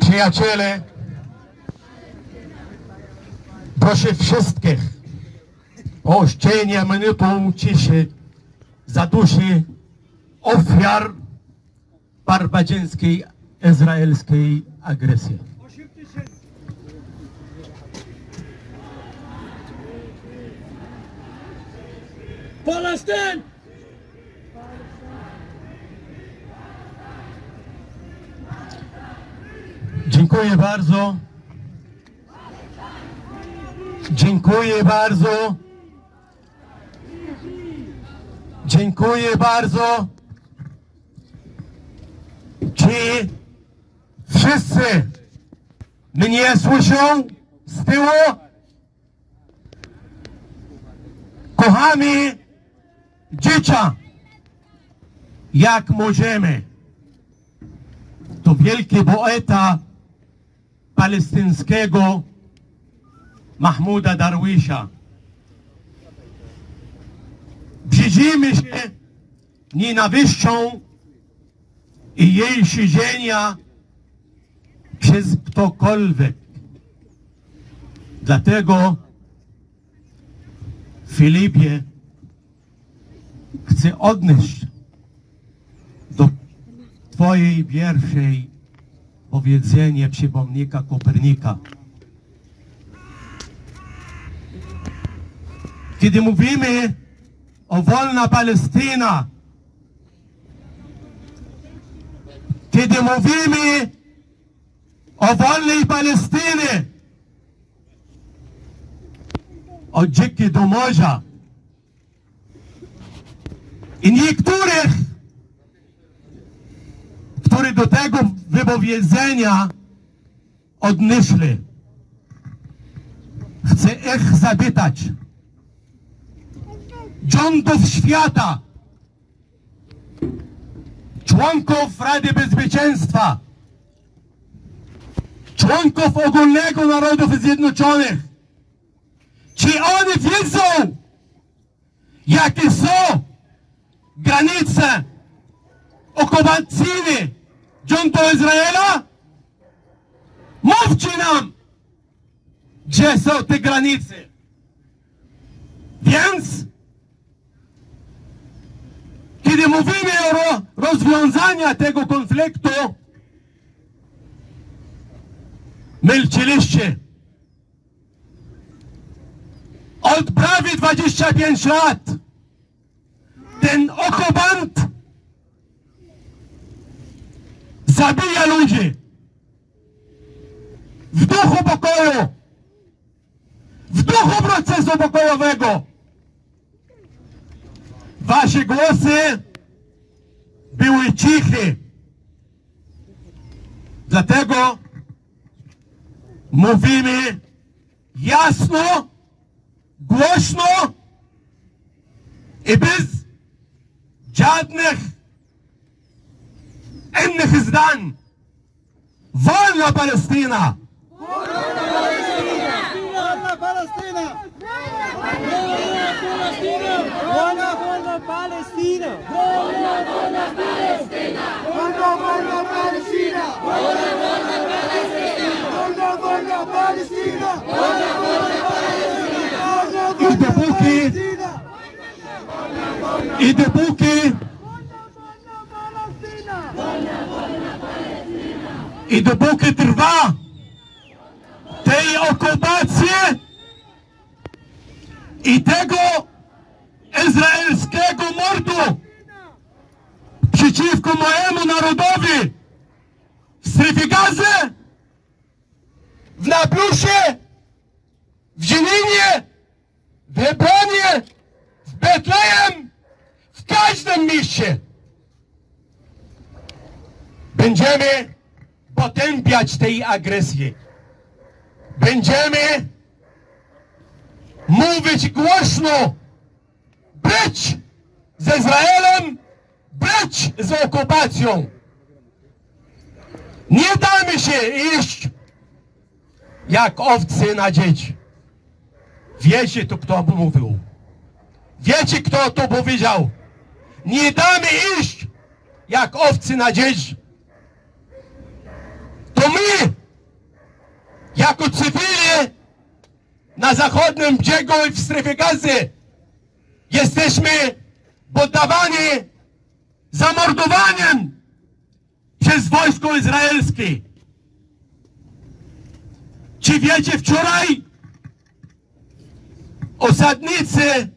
Przyjaciele, proszę wszystkich o uczczenie minutą ciszy za duszy ofiar barbarzyńskiej izraelskiej agresji. Palestine! Dziękuję bardzo. Dziękuję bardzo. Dziękuję bardzo. Czy wszyscy mnie słyszą z tyłu? Kochamy dziecię, jak możemy. To wielki poeta palestyńskiego Mahmuda Darwisza. Brzydzimy się nienawiścią i jej siedzenia przez ktokolwiek. Dlatego Filipie chcę odnieść do Twojej pierwszej powiedzenie przypomnika Kopernika. Kiedy mówimy o wolna Palestyna, kiedy mówimy o wolnej Palestynie, od dziki do morza i niektórych którzy do tego wypowiedzenia odnieśli. Chcę ich zapytać, rządów świata, członków Rady Bezpieczeństwa, członków Ogólnego Narodów Zjednoczonych, czy oni wiedzą, jakie są granice okupacyjne rządu Izraela? Mówcie nam, gdzie są te granice. Więc, kiedy mówimy o ro rozwiązaniu tego konfliktu, milczyliście. Od prawie 25 lat ten okupant zabija ludzi w duchu pokoju, w duchu procesu pokojowego. Wasze głosy były ciche. Dlatego mówimy jasno, głośno i bez żadnych innych zdań. Wolna Palestyna! Wolna Palestina! Wolna, wolna Palestina! Wolna, wolna Palestina! Wolna, wolna Palestina! Wolna, wolna Palestina! Wolna, wolna I dopóki, trwa tej okupacji i tego izraelskiego mordu przeciwko mojemu narodowi w strefie gazy, w Nablusie, w Dzielinie, w Hebronie, w Betlejem, w każdym mieście. Będziemy potępiać tej agresji. Będziemy mówić głośno, być z Izraelem, być z okupacją. Nie damy się iść jak owcy na dzieci. Wiecie to, kto mówił. Wiecie, kto to powiedział. Nie damy iść jak owcy na dzieci. My, jako cywile na zachodnim brzegu i w strefie gazy, jesteśmy poddawani zamordowaniem przez wojsko izraelskie. Czy wiecie, wczoraj osadnicy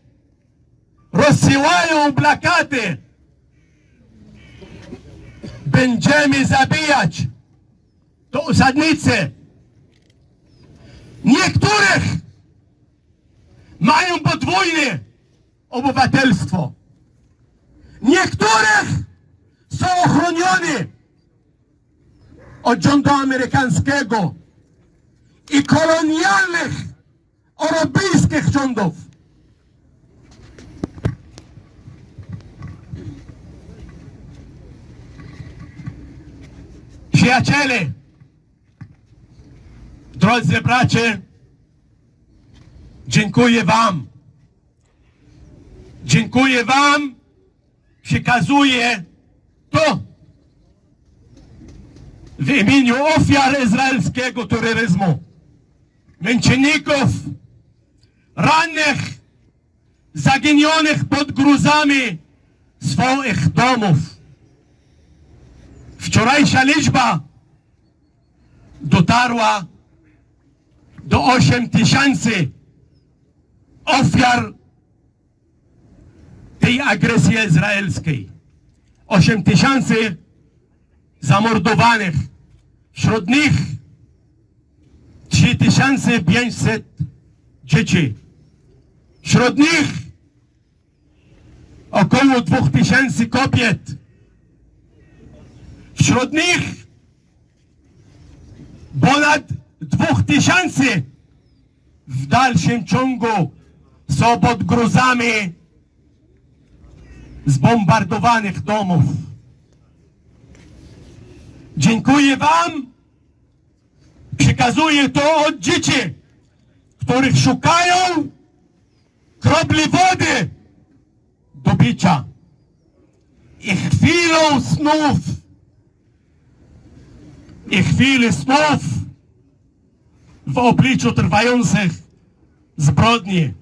rozsyłają plakaty. Będziemy zabijać. To osadnicy. Niektórych mają podwójne obywatelstwo. Niektórych są ochronione od rządu amerykańskiego i kolonialnych europejskich rządów. Przyjaciele, drodzy bracie, dziękuję Wam. Dziękuję Wam. Przekazuję to w imieniu ofiar izraelskiego terroryzmu, męczenników, rannych, zaginionych pod gruzami swoich domów. Wczorajsza liczba dotarła do 8 tysięcy ofiar tej agresji izraelskiej. 8 tysięcy zamordowanych. Wśród nich 3500 dzieci. Wśród nich około 2000 kobiet. Wśród nich ponad 2000 w dalszym ciągu są pod gruzami zbombardowanych domów. Dziękuję Wam. Przekazuję to od dzieci, których szukają kropli wody do picia. I chwilą snów, i chwili snów w obliczu trwających zbrodni.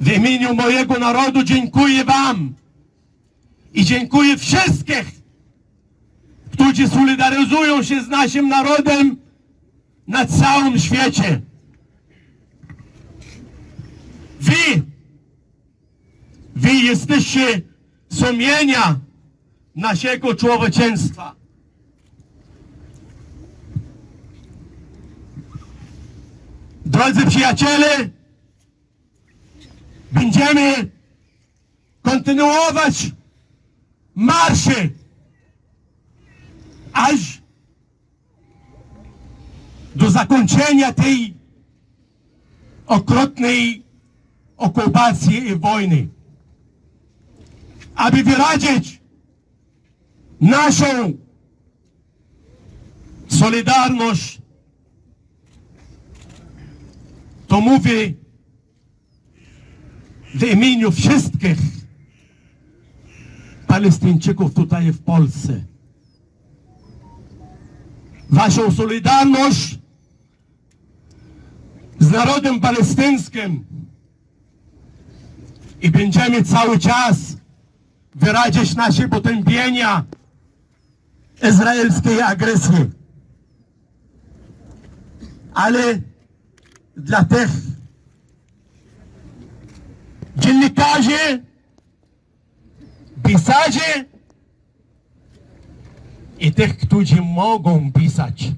W imieniu mojego narodu dziękuję Wam i dziękuję wszystkich, którzy solidaryzują się z naszym narodem na całym świecie. Wy, wy jesteście sumienia naszego człowieczeństwa. Drodzy przyjaciele, będziemy kontynuować marsze, aż do zakończenia tej okrutnej okupacji i wojny. Aby wyrazić naszą solidarność, to mówię w imieniu wszystkich Palestyńczyków tutaj w Polsce. Waszą solidarność z narodem palestyńskim i będziemy cały czas wyrazić nasze potępienia izraelskiej agresji. Ale dla tych dziennikarzy, pisarzy i tych, którzy mogą pisać.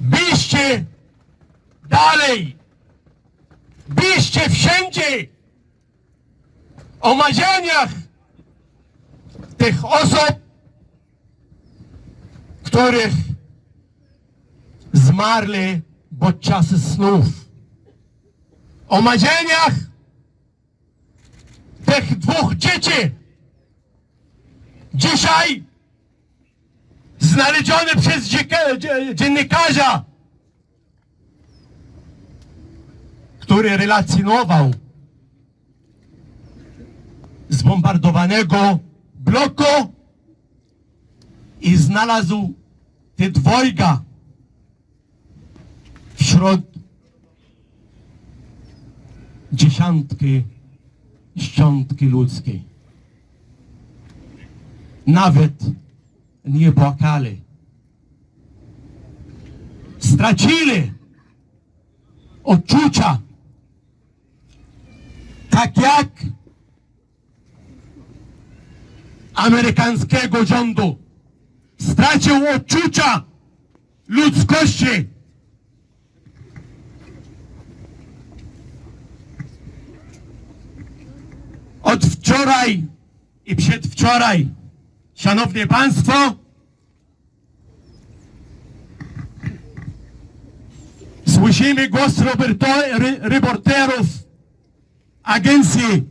Byście dalej, byście wszędzie o marzeniach tych osób, których zmarli podczas snów. O marzeniach tych dwóch dzieci. Dzisiaj znaleziony przez dziennikarza, który relacjonował zbombardowanego bloku i znalazł te dwojga wśród dziesiątki, szczątki ludzkiej. Nawet nie płakali. Stracili odczucia. Tak jak amerykańskiego rządu stracił odczucia ludzkości. Od wczoraj i przedwczoraj, szanowni państwo, słyszymy głos reporterów agencji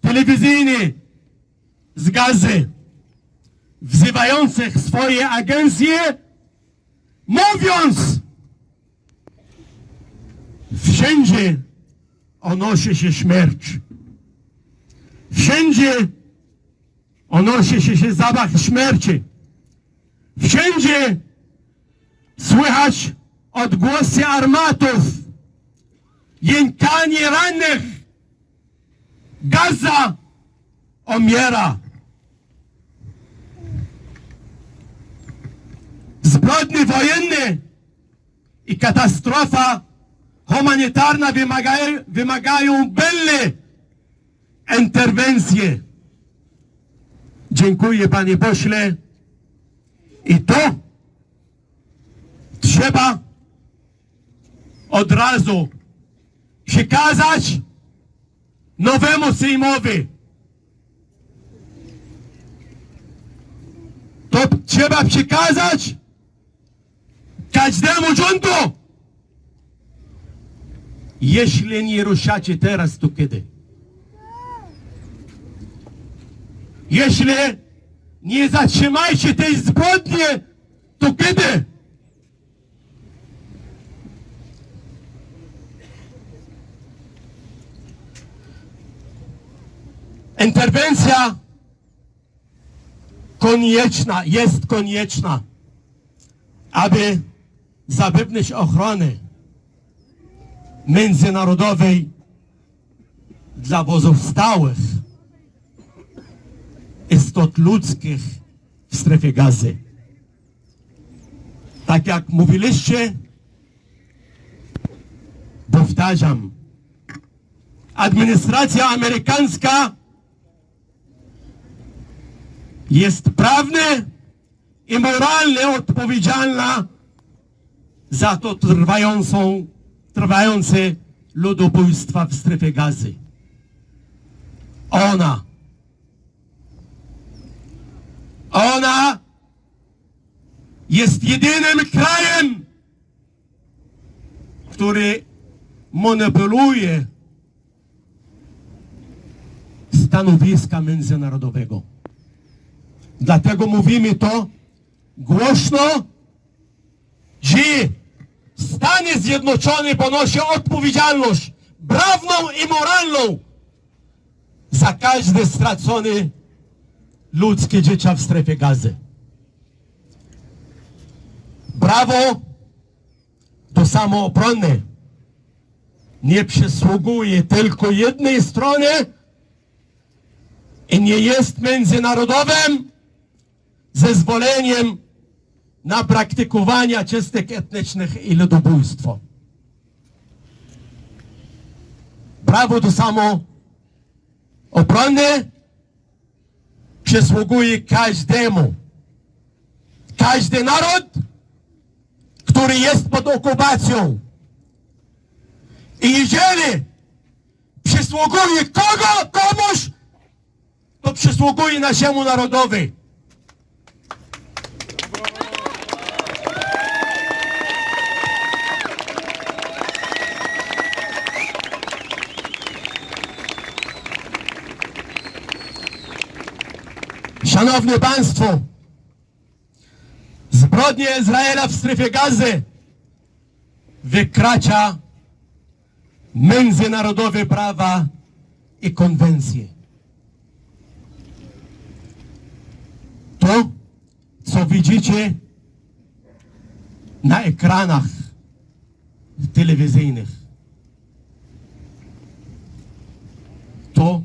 telewizyjnej z Gazy, wzywających swoje agencje, mówiąc, wszędzie unosi się śmierć. Wszędzie unosi się zapach śmierci. Wszędzie słychać odgłosy armatów, jękanie rannych. Gaza umiera. Zbrodnie wojenne i katastrofa humanitarna wymagają, wymagają pilnej interwencje. Dziękuję panie pośle. I to trzeba od razu przekazać nowemu Sejmowi. To trzeba przekazać każdemu rządu. Jeśli nie ruszacie teraz, to kiedy? Jeśli nie zatrzymacie tej zbrodni, to kiedy? Interwencja konieczna, jest konieczna, aby zapewnić ochronę międzynarodowej dla pozostałych istot ludzkich w strefie gazy. Tak jak mówiliście, powtarzam, administracja amerykańska jest prawnie i moralnie odpowiedzialna za to trwającą, trwające ludobójstwa w strefie gazy. Ona ona jest jedynym krajem, który manipuluje stanowiska międzynarodowego. Dlatego mówimy to głośno, że Stany Zjednoczone ponosi odpowiedzialność prawną i moralną za każdy stracony ludzkie dzieci w strefie gazy. Brawo do samoobrony nie przysługuje tylko jednej stronie i nie jest międzynarodowym zezwoleniem na praktykowanie czystek etnicznych i ludobójstwo. Brawo do samoobrony przysługuje każdemu. Każdy naród, który jest pod okupacją. I jeżeli przysługuje kogo, komuś, to przysługuje naszemu narodowi. Szanowni Państwo, zbrodnie Izraela w strefie gazy wykracza międzynarodowe prawa i konwencje. To, co widzicie na ekranach telewizyjnych, to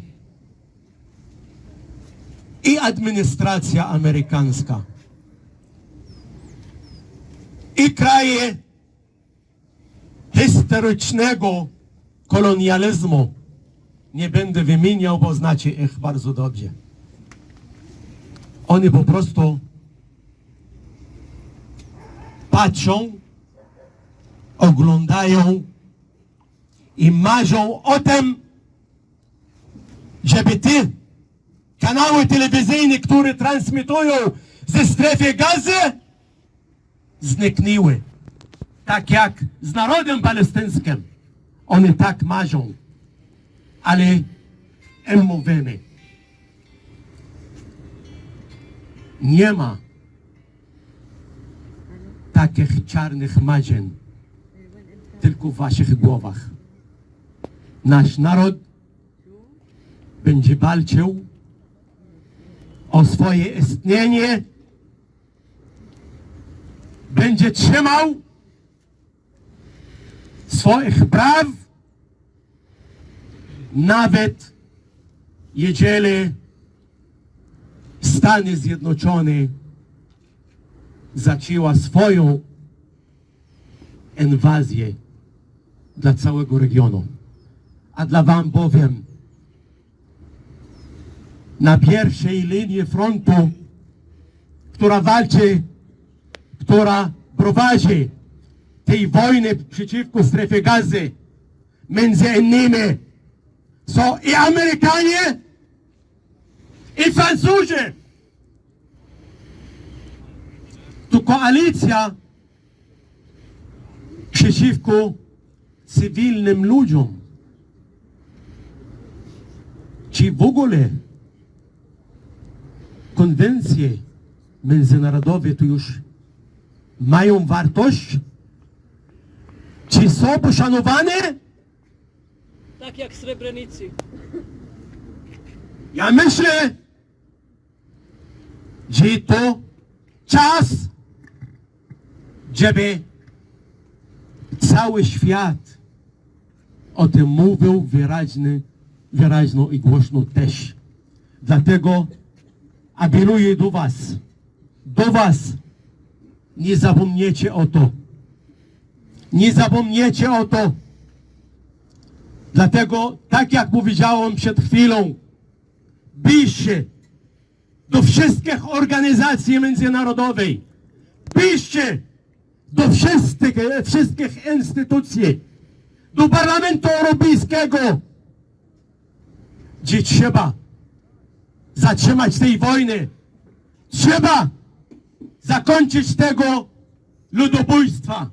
i administracja amerykańska, i kraje historycznego kolonializmu, nie będę wymieniał, bo znacie ich bardzo dobrze. Oni po prostu patrzą, oglądają i marzą o tym, żeby te kanały telewizyjne, które transmitują ze strefy gazy, zniknęły. Tak jak z narodem palestyńskim. Oni tak marzą. Ale im mówimy. Nie ma takich czarnych marzeń tylko w waszych głowach. Nasz naród będzie walczył o swoje istnienie, będzie trzymał swoich praw, nawet jeżeli Stany Zjednoczone zaczęła swoją inwazję dla całego regionu. A dla wam bowiem na pierwszej linii frontu, która walczy, która prowadzi tej wojny przeciwko strefie gazy, między innymi są i Amerykanie, i Francuzi. To koalicja przeciwko cywilnym ludziom. Czy w ogóle konwencje międzynarodowe to już mają wartość? Czy są poszanowane? Tak jak w Srebrenicy. Ja myślę, że to czas, żeby cały świat o tym mówił wyraźny, wyraźno i głośno też. Dlatego apeluję do Was, do Was, nie zapomniecie o to. Nie zapomniecie o to. Dlatego, tak jak powiedziałem przed chwilą, piszcie do wszystkich organizacji międzynarodowych, piszcie do wszystkich, wszystkich instytucji, do Parlamentu Europejskiego, gdzie trzeba zatrzymać tej wojny, trzeba zakończyć tego ludobójstwa.